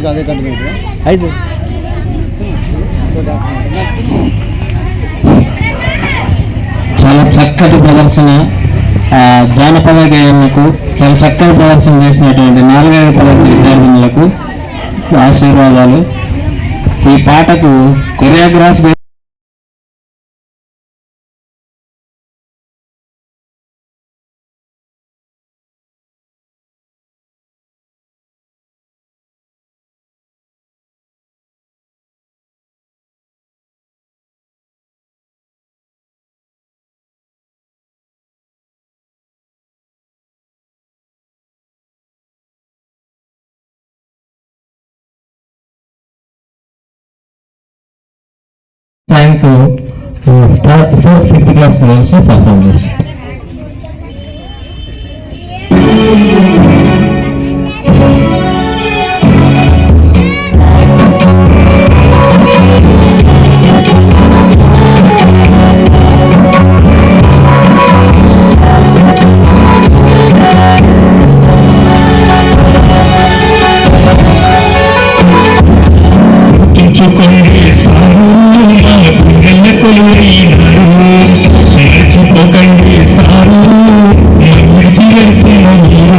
Next అదే continue అయితే. చాలా చక్కటి ప్రదర్శన. ఆ, జానపద గేయాలకు చాలా చక్కటి ప్రదర్శన చేసినటువంటి నాలుగైదు తరగతి విద్యార్థినులకు ఆశీర్వాదాలు. ఈ పాటకు choreograph trying to uh, start short fifty class and also performance. Chocolate, కొలువైనారు మర్చిపోకండి సారు మర్చి వెళ్తున్న మీరు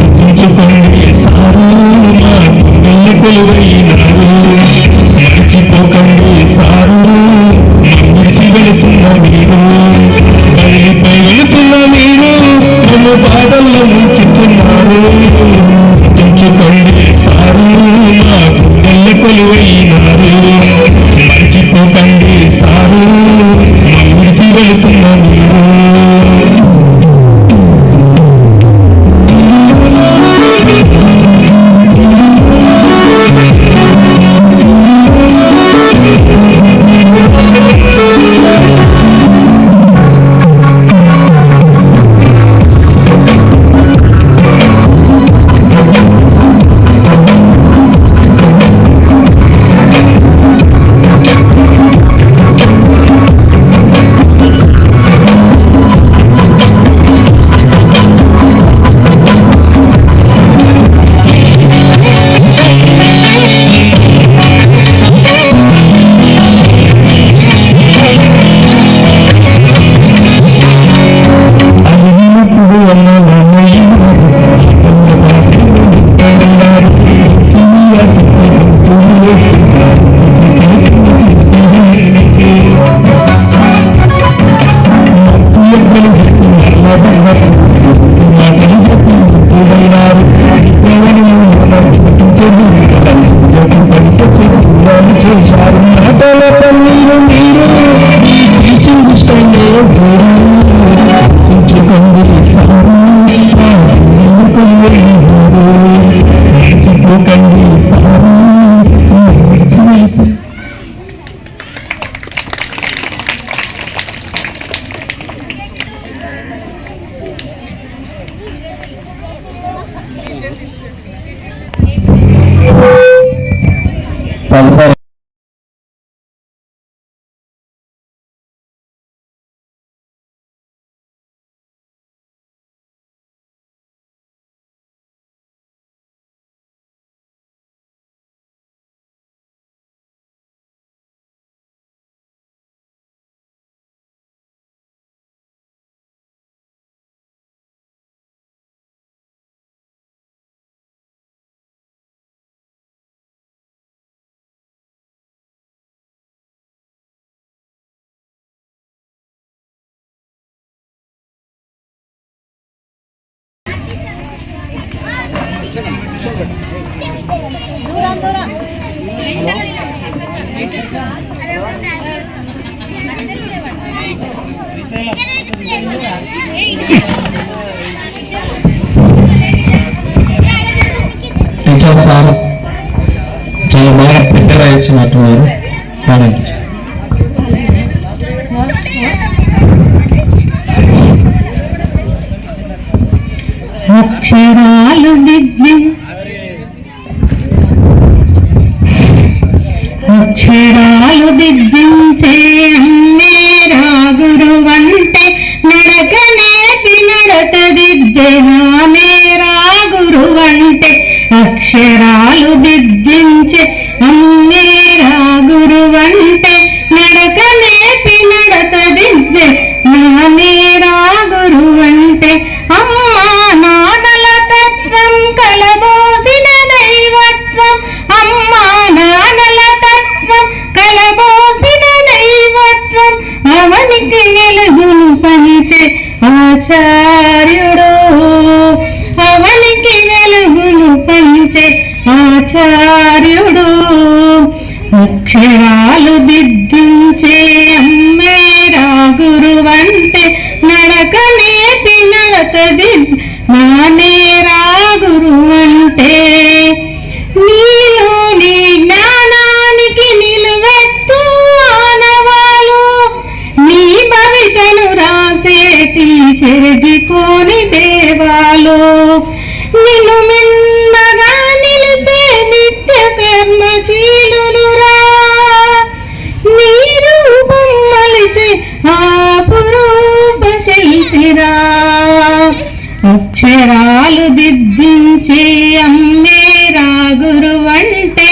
గుర్తుంచుకోండి సారు మా గుండెల కొలువైనారు మర్చిపోకండి సారు మీరు బయలుపై వెళుతున్న మీరు నన్ను బాధల్లో ముంచుతున్నారు గుర్తుంచుకోండి తదుపరి దూరం దూరం టీచర్ సార్ చాలా బాగా ప్రిపేర్ అయ్యించినట్టున్నారు పాడండి అక్షరాలు దిద్ది అక్షరాలు దిద్దించే అమ్మే నడక నేపి నడక దిద్దెనామే రాగురువంటే అక్షరాలు దిద్దించే అమ్మే పంచే ఆచార్యుడు. అక్షరాలు దిద్దించే అమ్మేరా గురువంటే నడక నేతి నడక దిద్ నానేరా గురువంటే నీలో నీ జ్ఞానానికి నిలువెత్తు ఆనవాలు నీ భవితను రాసేటి చెరిగిపోని దేవాలు. అక్షరాలు దిద్దించే అమ్మేరా గురువంటే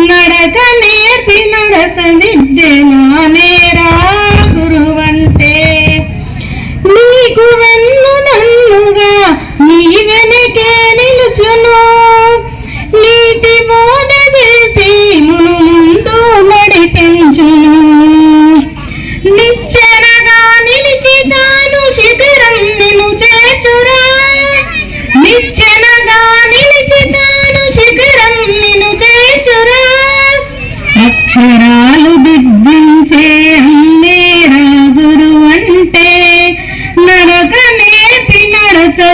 నడక నేర్పి నడక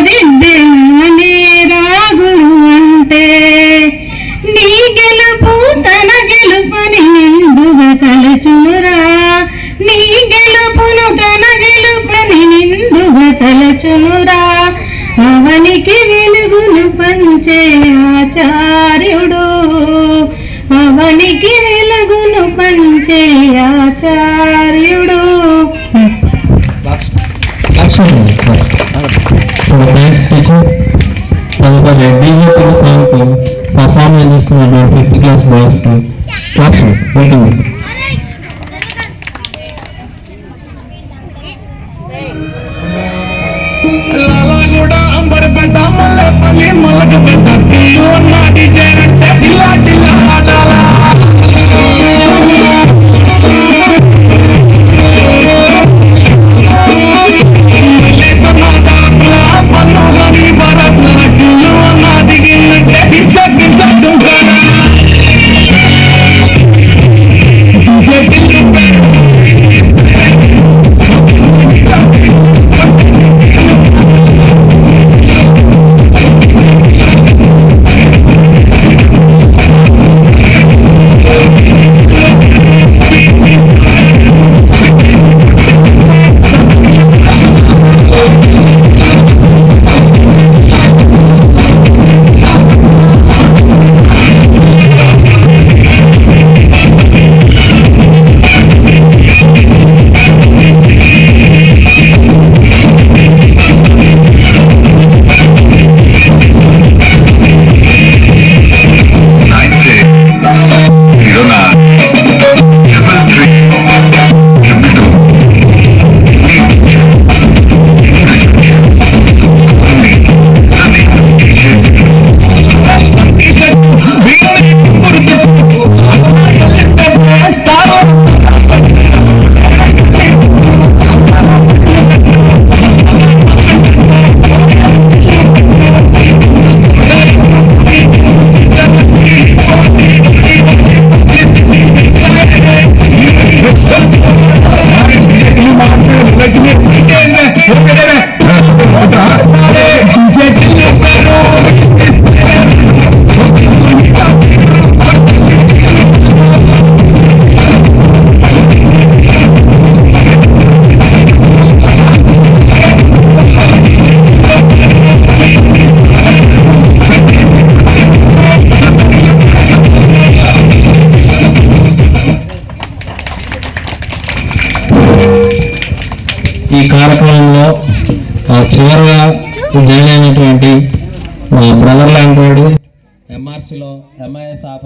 నడక దిద్దే నానేరా నీ గెలుపు తన గెలుపని నిండుగా తలచునురా. నీ గెలుపును తన గెలుపని నిండుగా తలచునురా. అవనికి వెలుగును పంచే ఆచార్యుడు. అవనికి వెలుగును పంచే ఆచార్యుడు. సో థ్యాంక్స్ టీచర్ తదుపరి డీజే పిల్ల పర్ఫార్మెన్స్ చేస్తున్న ఫిఫ్త్ క్లాస్ బాయ్స్కి క్లాస్ వెయిటింగ్